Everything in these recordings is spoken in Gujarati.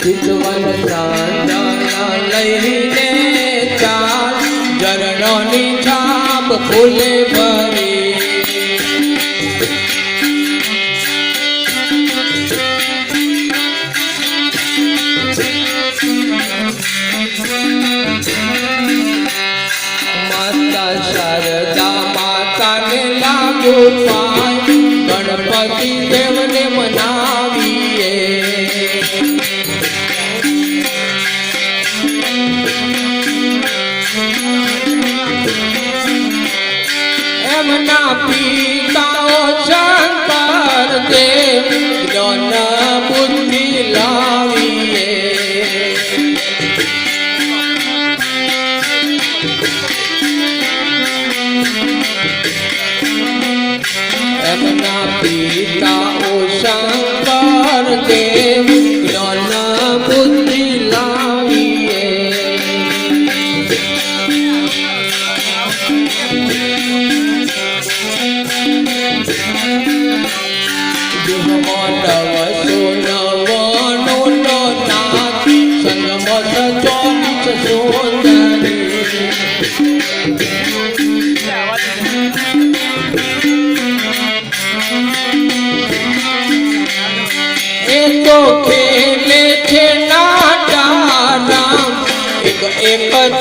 ચિતવન પ્રાણ લઈને ચાર ચરણોની છાપ ફૂલે ભરી ગયો ગણપતિ દેવને મનાવીએ. એમના પી પિતા ઓ શંકર દેવ જ્ઞાન બુદ્ધિ લાવીએ મોટવ સોના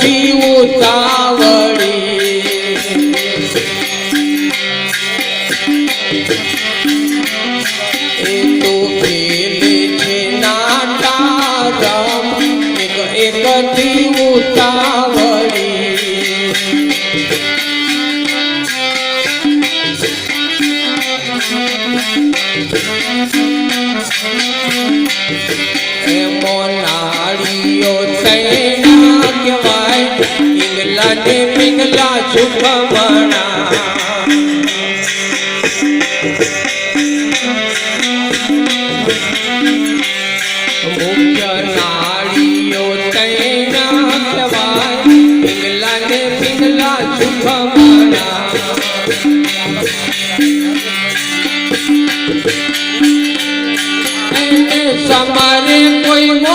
जीवता યા સુખવણા મુખ્ય નાળીઓ તૈના કવાય પિંગલા ને પિંગલા કોઈ મો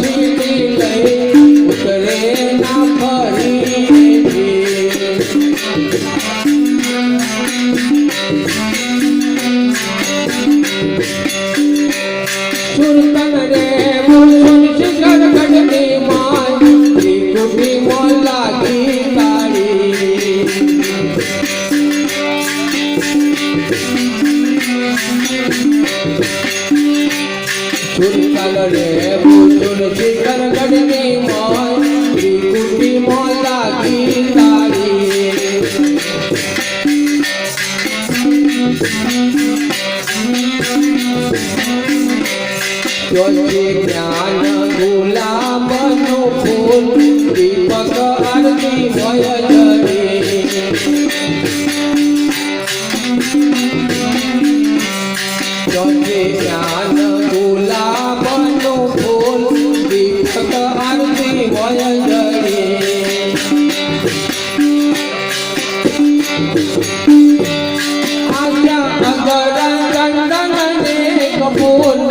ચાલને પૂજુન શિખર ગઢની મોય, ત્રિકુટી મોલા કી તારી. જોજે જ્ઞાન ગુલાબનું ફૂલ, દીપક અર્ધી મોય 不不